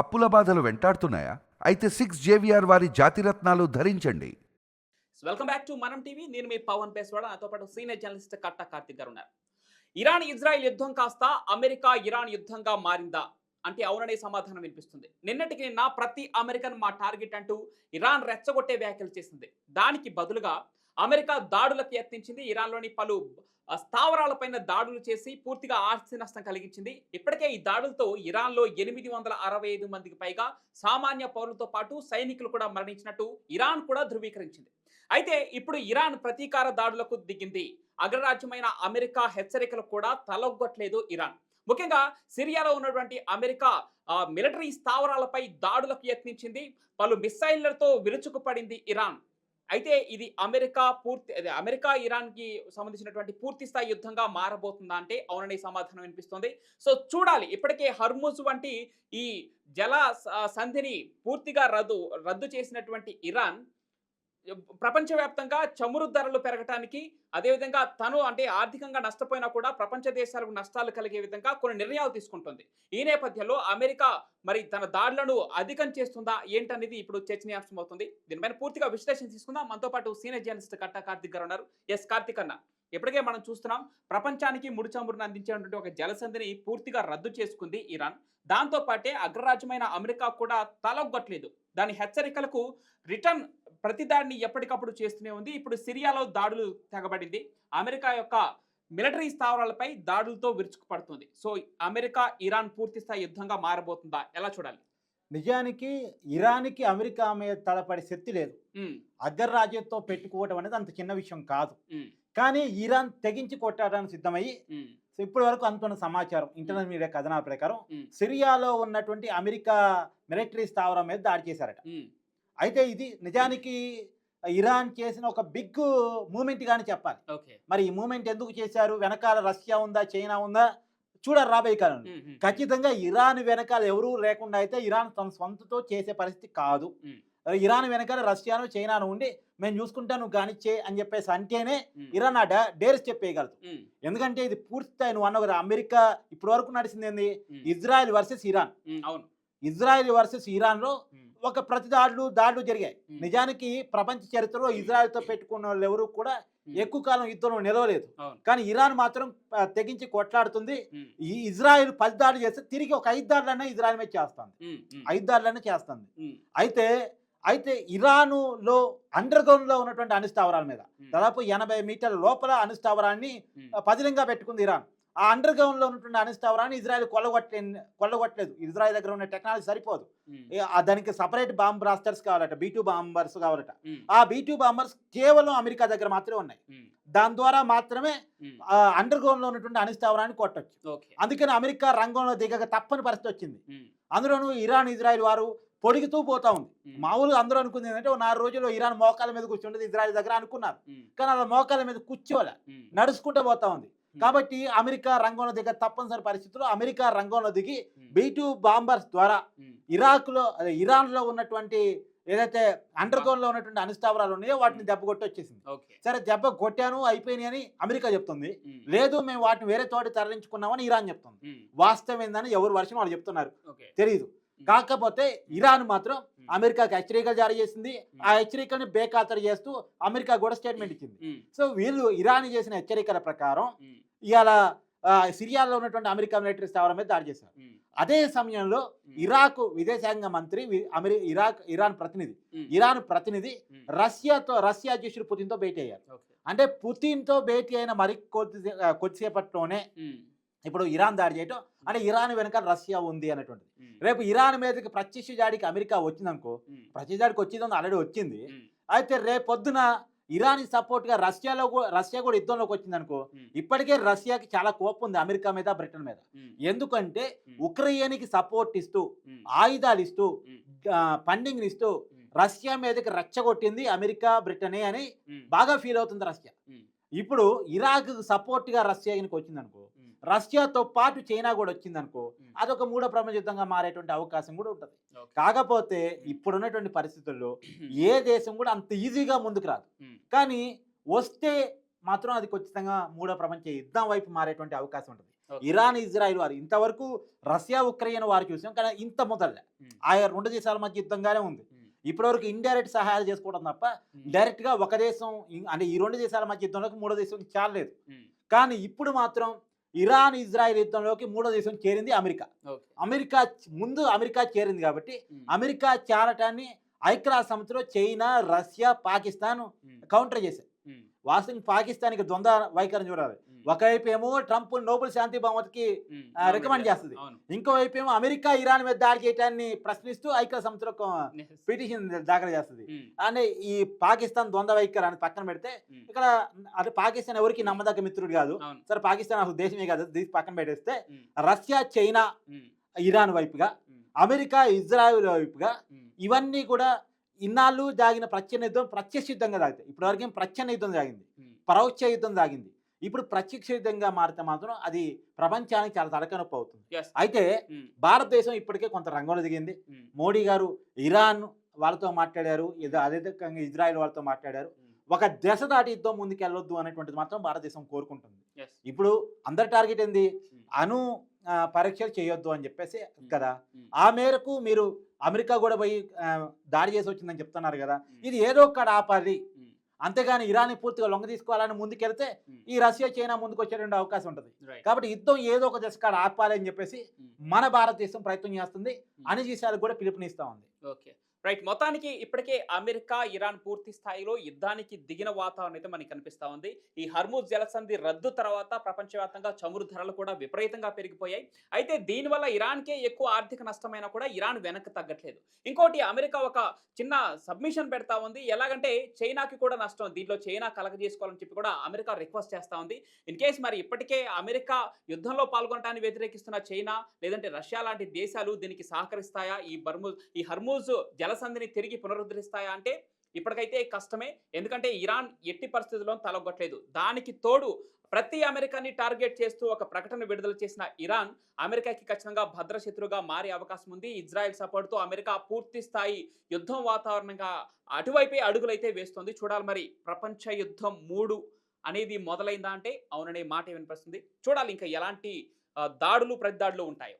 అప్పుల బాధలు వెంటాడుతున్నాయా? అయితే సిక్స్ జేవిఆర్ వారి జాతిరత్నాలు ధరించండి. Welcome back to Manam TV నేను మీ పవన్ పేస్వాడ నాతో పాటు సీనియర్ జర్నలిస్ట్ కట్ట కార్తిక్ గారు ఉన్నారు. ఇరాన్ ఇజ్రాయెల్ యుద్ధం కాస్త అమెరికా ఇరాన్ యుద్ధంగా మారిందా? అంటే అవుననే సమాధానం వినిపిస్తుంది. నిన్నటికి నిన్న ప్రతి అమెరికన్ మా టార్గెట్ అంటూ ఇరాన్ రెచ్చగొట్టే వ్యాఖ్యలు చేసింది. దానికి బదులుగా అమెరికా దాడులకు యత్నించింది ఇరాన్లోని పలు స్థావరాలపైన దాడులు చేసి పూర్తిగా ఆస్తి నష్టం కలిగించింది. ఇప్పటికే ఈ దాడులతో ఇరాన్లో ఎనిమిది వందల అరవై ఐదు మందికి పైగా సామాన్య పౌరులతో పాటు సైనికులు కూడా మరణించినట్టు ఇరాన్ కూడా ధృవీకరించింది. అయితే ఇప్పుడు ఇరాన్ ప్రతీకార దాడులకు దిగింది. అగ్రరాజ్యమైన అమెరికా హెచ్చరికలు కూడా తలొగ్గట్లేదు ఇరాన్. ముఖ్యంగా సిరియాలో ఉన్నటువంటి అమెరికా మిలిటరీ స్థావరాలపై దాడులకు యత్నించింది. పలు మిస్సైళ్ళతో విరుచుకుపడింది ఇరాన్. అయితే ఇది అమెరికా పూర్తి అదే అమెరికా ఇరాన్కి సంబంధించినటువంటి పూర్తి స్థాయి యుద్ధంగా మారబోతుందా అంటే అవుననే సమాధానం వినిపిస్తుంది. సో చూడాలి. ఇప్పటికే హర్ముజ్ వంటి ఈ జల సంధిని పూర్తిగా రద్దు రద్దు చేసినటువంటి ఇరాన్ ప్రపంచవ్యాప్తంగా చమురు ధరలు పెరగటానికి అదేవిధంగా తను అంటే ఆర్థికంగా నష్టపోయినా కూడా ప్రపంచ దేశాలకు నష్టాలు కలిగే విధంగా కొన్ని నిర్ణయాలు తీసుకుంటుంది. ఈ నేపథ్యంలో అమెరికా మరి తన దాడులను అధికం చేస్తుందా ఏంటనేది ఇప్పుడు చర్చనీయాంశం అవుతుంది దీనిపైన పూర్తిగా విశ్లేషణ తీసుకుందాం. మనతో పాటు సీనియర్ జర్నలిస్ట్ కట్ట కార్తిక్ గారు ఉన్నారు. ఎస్ కార్తిక్ అన్న ఇప్పటికే మనం చూస్తున్నాం ప్రపంచానికి ముడి చమురును అందించేటువంటి ఒక జలసంధిని పూర్తిగా రద్దు చేసుకుంది ఇరాన్. దాంతో పాటే అగ్రరాజ్యమైన అమెరికా కూడా తలొగ్గట్లేదు. దాని హెచ్చరికలకు రిటర్న్ ప్రతిదాడిని ఎప్పటికప్పుడు చేస్తూనే ఉంది. ఇప్పుడు సిరియాలో దాడులు తెగబడింది. అమెరికా యొక్క మిలిటరీ స్థావరాలపై దాడులతో విరుచుకుపడుతుంది. సో అమెరికా ఇరాన్ పూర్తి స్థాయి యుద్ధంగా మారబోతుందా? ఎలా చూడాలి? నిజానికి ఇరాన్కి అమెరికా మీద తలపడే శక్తి లేదు. ఉమ్, అగ్రరాజ్యంతో పెట్టుకోవడం అనేది అంత చిన్న విషయం కాదు. కానీ ఇరాన్ తెగించి కొట్టడానికి సిద్ధమయ్యి సో ఇప్పటి వరకు అందుతున్న సమాచారం ఇంటర్నెట్ మీడియా కథనాల ప్రకారం సిరియాలో ఉన్నటువంటి అమెరికా మిలిటరీ స్థావరం మీద దాడి చేశారట. అయితే ఇది నిజానికి ఇరాన్ చేసిన ఒక బిగ్ మూమెంట్ గాని చెప్పాలి. మరి ఈ మూమెంట్ ఎందుకు చేశారు? వెనకాల రష్యా ఉందా? చైనా ఉందా? చూడాలి రాబోయే ఉమ్, ఖచ్చితంగా ఇరాన్ వెనకాల ఎవరూ లేకుండా అయితే ఇరాన్ తన సొంతతో చేసే పరిస్థితి కాదు. ఇరాన్ వెనకాల రష్యాను చైనాను ఉండి మేము చూసుకుంటాను కానిచ్చే అని చెప్పేసి అంటేనే ఇరాన్ ఆ డేర్స్ చెప్పేయగలదు. ఎందుకంటే ఇది పూర్తి నువ్వు అన్న అమెరికా ఇప్పటి వరకు నడిచింది ఏంది? Israel versus Iran. అవును. ఇజ్రాయెల్ వర్సెస్ ఇరాన్లో ఉమ్, ఒక ప్రతి దాడులు దాడులు జరిగాయి. నిజానికి ప్రపంచ చరిత్రలో ఇజ్రాయెల్తో పెట్టుకున్న వాళ్ళు ఎవరు కూడా ఎక్కువ కాలం యుద్ధంలో నిలవలేదు. కానీ ఇరాన్ మాత్రం తెగించి కొట్లాడుతుంది. ఈ ఇజ్రాయెల్ పది దాడులు చేస్తే తిరిగి ఒక ఐదు దాడులన్నా ఇజ్రాయెల్ మీద చేస్తుంది. ఐదు దాడులన్నా చేస్తుంది. అయితే అయితే ఇరానులో అండర్ గ్రౌండ్లో ఉన్నటువంటి అణుస్థావరాల మీద దాదాపు ఎనభై మీటర్ల లోపల అణుస్థావరాన్ని ఆ, పదిలంగా పెట్టుకుంది ఇరాన్. ఆ అండర్ గ్రౌండ్లో ఉన్నటువంటి అణుస్థావరాన్ని ఇజ్రాయెల్ కొల్లగొట్టే కొల్లగొట్టలేదు. ఇజ్రాయెల్ దగ్గర ఉన్న టెక్నాలజీ సరిపోదు. దానికి సపరేట్ బాంబ్ బ్రాస్టర్స్ కావాలట బీ టూ బాంబర్స్ కావాలట. ఆ బీ టూ బాంబర్స్ కేవలం అమెరికా దగ్గర మాత్రమే ఉన్నాయి. దాని ద్వారా మాత్రమే అండర్ గ్రౌండ్లో ఉన్నటువంటి అణుస్థావరాన్ని కొట్టొచ్చు. అందుకని అమెరికా రంగంలో దిగక తప్పని పరిస్థితి వచ్చింది. అందులోనూ ఇరాన్ ఇజ్రాయెల్ వారు పొడిగుతూ పోతా ఉంది. మామూలుగా అందరూ అనుకుంది ఏంటంటే నాలుగు రోజుల్లో ఇరాన్ మోకాల మీద కూర్చుంటుంది ఇజ్రాయెల్ దగ్గర అనుకున్నారు. కానీ అలా మోకాల మీద కూర్చోలే నడుచుకుంటూ పోతా ఉంది. కాబట్టి అమెరికా రంగంలో దిగ తప్పనిసరి పరిస్థితుల్లో అమెరికా రంగంలో దిగి ఉమ్, బీ టూ బాంబర్స్ ద్వారా ఉమ్, ఇరాక్లో అదే ఇరాన్లో ఉన్నటువంటి ఏదైతే అండర్ గ్రౌండ్లో ఉన్నటువంటి అణుస్థావరాలు ఉన్నాయో వాటిని దెబ్బ కొట్టి వచ్చేసింది సరే దెబ్బ కొట్టాను అయిపోయినాయి అని అమెరికా చెప్తుంది. లేదు మేము వాటిని వేరే చోట తరలించుకున్నామని ఇరాన్ చెప్తుంది. వాస్తవం ఏందని ఎవరు వర్షం వాళ్ళు చెప్తున్నారు. తెలియదు కాకపోతే ఇరాన్ మాత్రం అమెరికాకి హెచ్చరికలు జారీ చేసింది. ఆ హెచ్చరికలను బేఖాతరు చేస్తూ అమెరికా కూడా స్టేట్మెంట్ ఇచ్చింది. సో వీళ్ళు ఇరాన్ చేసిన హెచ్చరికల ప్రకారం ఇవాళ సిరియాలో ఉన్నటువంటి అమెరికా మిలిటరీ స్థావరం మీద దాడి చేశారు. అదే సమయంలో ఇరాక్ విదేశాంగ మంత్రి అమెరి ఇరాక్ ఇరాన్ ప్రతినిధి ఇరాన్ ప్రతినిధి రష్యాతో రష్యా అధ్యక్షుడు పుతిన్తో భేటీ అయ్యారు. అంటే పుతిన్తో భేటీ అయిన మరి కొద్ది కొద్దిసేపట్లోనే ఇప్పుడు ఇరాన్ దాడి చేయటం అంటే ఇరాన్ వెనక రష్యా ఉంది అనేటువంటిది రేపు ఇరాన్ మీదకి ప్రత్యక్ష దాడికి అమెరికా వచ్చిందనుకో ప్రత్యక్ష దాడికి వచ్చింది ఆల్రెడీ వచ్చింది. అయితే రేపు పొద్దున ఇరాన్ సపోర్ట్గా రష్యాలో కూ- రష్యా కూడా యుద్ధంలోకి వచ్చిందనుకో ఇప్పటికే రష్యాకి చాలా కోపం ఉంది అమెరికా మీద బ్రిటన్ మీద. ఎందుకంటే ఉక్రెయిన్కి సపోర్ట్ ఇస్తూ ఆయుధాలు ఇస్తూ ఫండింగ్ ఇస్తూ రష్యా మీదకి రెచ్చగొట్టింది అమెరికా బ్రిటనే అని బాగా ఫీల్ అవుతుంది రష్యా. ఇప్పుడు ఇరాక్ సపోర్ట్గా రష్యా ఈయనకి వచ్చిందనుకో ఉమ్, రష్యాతో పాటు చైనా కూడా వచ్చిందనుకో. అదొక మూడో ప్రపంచ యుద్ధంగా మారేటువంటి అవకాశం కూడా ఉంటుంది. కాకపోతే ఇప్పుడున్నటువంటి పరిస్థితుల్లో ఏ దేశం కూడా అంత ఈజీగా ముందుకు రాదు. కానీ వస్తే మాత్రం అది ఖచ్చితంగా మూడో ప్రపంచ యుద్ధం వైపు మారేటువంటి అవకాశం ఉంటుంది. ఇరాన్ ఇజ్రాయిల్ వారు ఇంతవరకు రష్యా ఉక్రెయిన్ వారు చూసాం కానీ ఇంత మొదలే. ఆయా రెండు దేశాల మధ్య యుద్ధంగానే ఉంది. ఇప్పటివరకు ఇండైరెక్ట్ సహాయాలు చేసుకోవడం తప్ప ఉమ్, డైరెక్ట్గా ఒక దేశం అంటే ఈ రెండు దేశాల మధ్య యుద్ధంలోకి మూడో దేశం చాలలేదు కానీ ఇప్పుడు మాత్రం ఇరాన్ ఇజ్రాయెల్ యుద్ధంలోకి మూడో దేశం చేరింది అమెరికా. అమెరికా ముందు అమెరికా చేరింది కాబట్టి అమెరికా చేరటాన్ని ఐక్యరాజ్య సమితిలో చైనా రష్యా పాకిస్తాన్ కౌంటర్ చేశారు వాస్తవం పాకిస్తాన్కి ద్వంద్వ వైఖరిని చూడాలి. ఒకవైపు ఏమో ట్రంప్ నోబెల్ శాంతి బహుమతికి రికమెండ్ చేస్తుంది. ఇంకోవైపు ఏమో అమెరికా ఇరాన్ మీద దాడి చేయడాన్ని ప్రశ్నిస్తూ ఐక్య Yes. పిటిషన్ దాఖలు చేస్తుంది. అంటే ఈ పాకిస్తాన్ ద్వంద్వ వైఖరి అని పక్కన పెడితే ఇక్కడ అంటే పాకిస్తాన్ ఎవరికి నమ్మదగ్గ మిత్రుడు కాదు. సరే పాకిస్తాన్ అసలు దేశమే కాదు. దీన్ని పక్కన పెట్టేస్తే రష్యా చైనా ఇరాన్ వైపుగా అమెరికా ఇజ్రాయెల్ వైపుగా ఇవన్నీ కూడా ఇన్నాళ్ళు జాగిన ప్రత్యక్ష యుద్ధం ప్రత్యక్ష యుద్ధంగా సాగుతాయి ఇప్పటివరకు ఏం ప్రచ్ఛన్న యుద్ధం ఉమ్, పరోక్ష యుద్ధం సాగింది ఇప్పుడు ప్రత్యక్ష యుద్ధంగా మారితే మాత్రం అది ప్రపంచానికి చాలా తలకనొప్పి అవుతుంది. అయితే ఉమ్, భారతదేశం ఇప్పటికే కొంత రంగంలో దిగింది. ఉమ్, మోడీ గారు ఇరాన్ వాళ్ళతో మాట్లాడారు అదే రకంగా ఇజ్రాయెల్ వాళ్ళతో మాట్లాడారు. ఉమ్, ఒక దశ దాటి యుద్ధం ముందుకు వెళ్ళొద్దు అనేటువంటిది మాత్రం భారతదేశం కోరుకుంటుంది. ఇప్పుడు అందరి టార్గెట్ ఏంది? ఆ, పరీక్షలు చేయొద్దు అని చెప్పేసి కదా. ఆ మేరకు మీరు అమెరికా కూడా పోయి దాడి చేసి వచ్చిందని చెప్తున్నారు కదా. ఇది ఏదో ఒక్కడ ఆపాలి. అంతేగాని ఇరాన్ పూర్తిగా లొంగ తీసుకోవాలని ముందుకెళ్తే ఈ రష్యా చైనా ముందుకు వచ్చేటువంటి అవకాశం ఉంటుంది. కాబట్టి యుద్ధం ఏదో ఒక దశ కాడ ఆపాలి అని చెప్పేసి మన భారతదేశం ప్రయత్నం చేస్తుంది. అన్ని దేశాలకు కూడా పిలుపునిస్తా ఉంది. ఓకే. రైట్. మొత్తానికి ఇప్పటికే అమెరికా ఇరాన్ పూర్తి స్థాయిలో యుద్ధానికి దిగిన వాతావరణం అయితే మనకి కనిపిస్తూ ఉంది. ఈ హర్మూజ్ జలసంధి రద్దు తర్వాత ప్రపంచవ్యాప్తంగా చమురు ధరలు కూడా విపరీతంగా పెరిగిపోయాయి. అయితే దీనివల్ల ఇరాన్కే ఎక్కువ ఆర్థిక నష్టమైనా కూడా ఇరాన్ వెనక్కి తగ్గట్లేదు. ఇంకోటి అమెరికా ఒక చిన్న సబ్మిషన్ పెడతా ఉంది. ఎలాగంటే చైనాకి కూడా నష్టం దీంట్లో చైనా కలగజేసుకోవాలని చెప్పి కూడా అమెరికా రిక్వెస్ట్ చేస్తా ఉంది. ఇన్ కేస్ మరి ఇప్పటికే అమెరికా యుద్ధంలో పాల్గొనడానికి వ్యతిరేకిస్తున్న చైనా లేదంటే రష్యా లాంటి దేశాలు దీనికి సహకరిస్తాయా? ఈ బర్మూజ్ ఈ హర్మూజ్ జలసంధిని తిరిగి పునరుద్ధరిస్తాయా అంటే ఇప్పటికైతే కష్టమే. ఎందుకంటే ఇరాన్ ఎట్టి పరిస్థితుల్లో తలగొట్టలేదు దానికి తోడు ప్రతి అమెరికాని టార్గెట్ చేస్తూ ఒక ప్రకటన విడుదల చేసిన ఇరాన్ అమెరికాకి ఖచ్చితంగా భద్రశత్రుగా మారే అవకాశం ఉంది. ఇజ్రాయెల్ సపోర్ట్తో అమెరికా పూర్తి స్థాయి యుద్ధం వాతావరణంగా అటువైపే అడుగులైతే వేస్తుంది. చూడాలి మరి ప్రపంచ యుద్ధం మూడు అనేది మొదలైందా అంటే అవుననే మాట వినిపిస్తుంది. చూడాలి ఇంకా ఎలాంటి ఆ, దాడులు ప్రతిదాడులు ఉంటాయో.